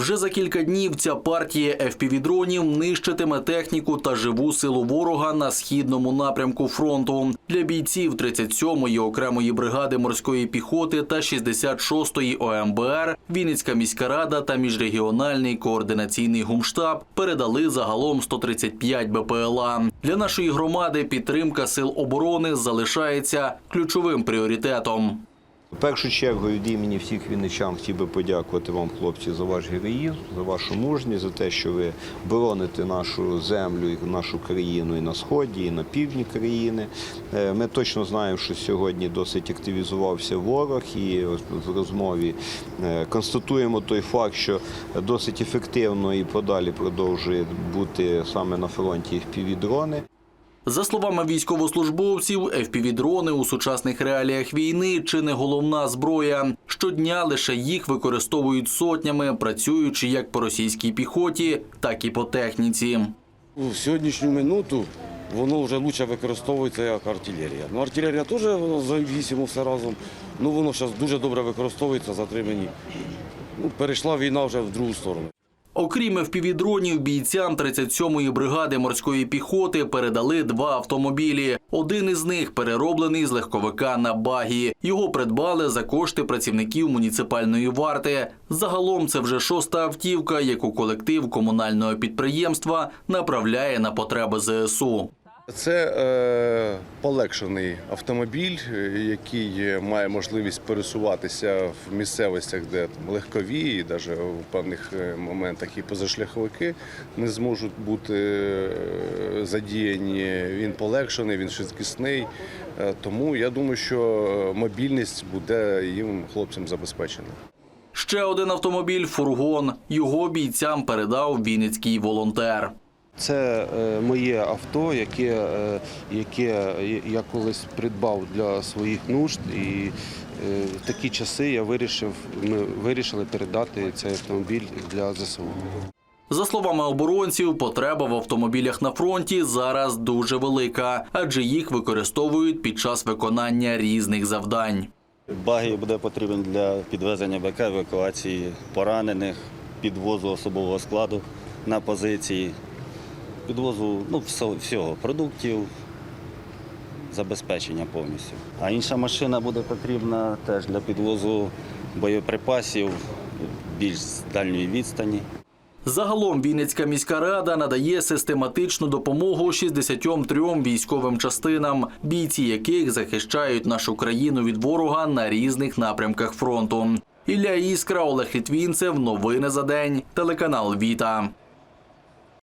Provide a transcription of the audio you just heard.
Вже за кілька днів ця партія FPV-дронів нищитиме техніку та живу силу ворога на східному напрямку фронту. Для бійців 37-ї окремої бригади морської піхоти та 66-ї ОМБР Вінницька міська рада та міжрегіональний координаційний гумштаб передали загалом 135 БПЛА. Для нашої громади підтримка сил оборони залишається ключовим пріоритетом. В першу чергу від імені всіх вінничан хотів би подякувати вам, хлопці, за ваш героїзм, за вашу мужність, за те, що ви бороните нашу землю і нашу країну і на сході, і на півдні країни. Е, Ми точно знаємо, що сьогодні досить активізувався ворог, і в розмові е, констатуємо той факт, що досить ефективно і подалі продовжує бути саме на фронті FPV-дрони. За словами військовослужбовців, FPV-дрони у сучасних реаліях війни чи не головна зброя. Щодня лише їх використовують сотнями, працюючи як по російській піхоті, так і по техніці. В сьогоднішню минуту воно вже краще використовується як артилерія. Ну, артилерія теж воно завісимо все разом. Ну воно зараз дуже добре використовується затримані. Ну, перейшла війна вже в другу сторону. Окрім FPV-дронів, бійцям 37-ї бригади морської піхоти передали два автомобілі. Один із них перероблений з легковика на багі. Його придбали за кошти працівників муніципальної варти. Загалом це вже шоста автівка, яку колектив комунального підприємства направляє на потреби ЗСУ. Це е, полегшений автомобіль, е, який має можливість пересуватися в місцевостях, де там, легкові, і навіть у певних е, моментах і позашляховики не зможуть бути е, задіяні. Він полегшений, він швидкісний. Тому я думаю, що мобільність буде їм хлопцям забезпечена. Ще один автомобіль фургон. Його бійцям передав вінницький волонтер. Це е, моє авто, яке, е, яке я колись придбав для своїх нужд, і е, в такі часи я вирішив, ми вирішили передати цей автомобіль для ЗСУ. За словами оборонців, потреба в автомобілях на фронті зараз дуже велика, адже їх використовують під час виконання різних завдань. Багі буде потрібен для підвезення БК, евакуації поранених, підвозу особового складу на позиції, підвозу ну, всього, продуктів, забезпечення повністю. А інша машина буде потрібна теж для підвозу боєприпасів більш з дальньої відстані. Загалом Вінницька міська рада надає систематичну допомогу 63 військовим частинам, бійці яких захищають нашу країну від ворога на різних напрямках фронту. Ілля Іскра, Олег Літвінцев. Новини за день. Телеканал Віта.